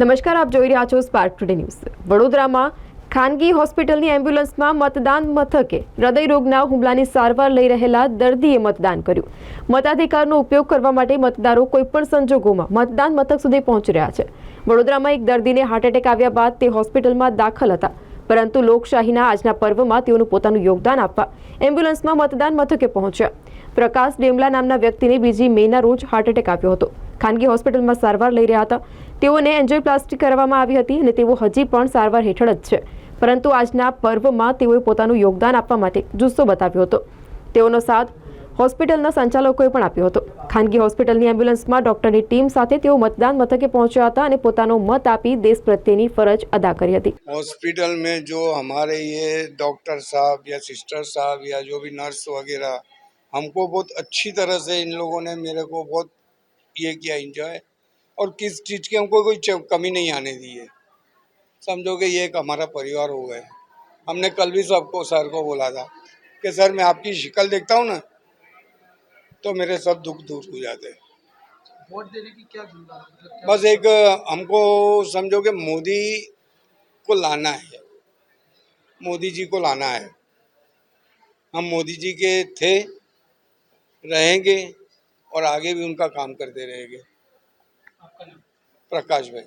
નમસ્કાર, આપ જોઈ રહ્યા છો સ્પાર્ક ટુડે ન્યૂઝ વડોદરામાં ખાનગી હોસ્પિટલની એમ્બ્યુલન્સમાં મતદાન મથકે હૃદયરોગના હુમલાની સારવાર લઈ રહેલા દર્દીએ મતદાન કર્યું. મતાધિકારનો ઉપયોગ કરવા માટે મતદારો કોઈપણ સંજોગોમાં મતદાન મથક સુધી પહોંચી રહ્યા છે. વડોદરામાં એક દર્દીને હાર્ટ એટેક આવ્યા બાદ તે હોસ્પિટલમાં દાખલ હતા. પરંતુ લોકશાહીના આજના પર્વમાં તેઓનું પોતાનું યોગદાન આપવા એમ્બ્યુલન્સમાં મતદાન મથકે પહોંચ્યા. પ્રકાશ ડેમલા નામના વ્યક્તિને બીજી મેના રોજ હાર્ટ એટેક આવ્યો હતો. ખાનગી હોસ્પિટલમાં સારવાર લઈ રહ્યા હતા. તેઓને એન્જિયોપ્લાસ્ટી કરવામાં આવી હતી અને તેઓ હજી પણ સારવાર હેઠળ જ છે પરંતુ આજના પર્વમાં તેઓએ પોતાનું યોગદાન આપવા માટે જુસ્સો બતાવ્યો હતો તેઓનો સાથ હોસ્પિટલના સંચાલકોએ પણ આપ્યો હતો ખાનગી હોસ્પિટલની એમ્બ્યુલન્સમાં ડોક્ટરની ટીમ સાથે તેઓ મતદાન મથકે પહોંચ્યા હતા અને પોતાનો મત આપી દેશ પ્રત્યેની ફરજ અદા કરી હતી हॉस्पिटल में जो हमारे ये डॉक्टर साहब या सिस्टर साहब या जो भी नर्स वगैरह हमको बहुत अच्छी तरह से इन लोगों ने मेरे को बहुत ये किया इंजॉय और किस चीज़ की हमको कोई कमी नहीं आने दी है। समझो कि ये एक हमारा परिवार हो गया। हमने कल भी सबको सर को बोला था कि सर मैं आपकी शिकल देखता हूँ ना तो मेरे सब दुख दूर हो जाते हैं। वोट देने की क्या ज़िम्मेदारी मतलब बस एक हमको समझो कि मोदी को लाना है। मोदी जी को लाना है। हम मोदी जी के थे रहेंगे और आगे भी उनका काम करते रहेंगे। आपका नाम प्रकाश भाई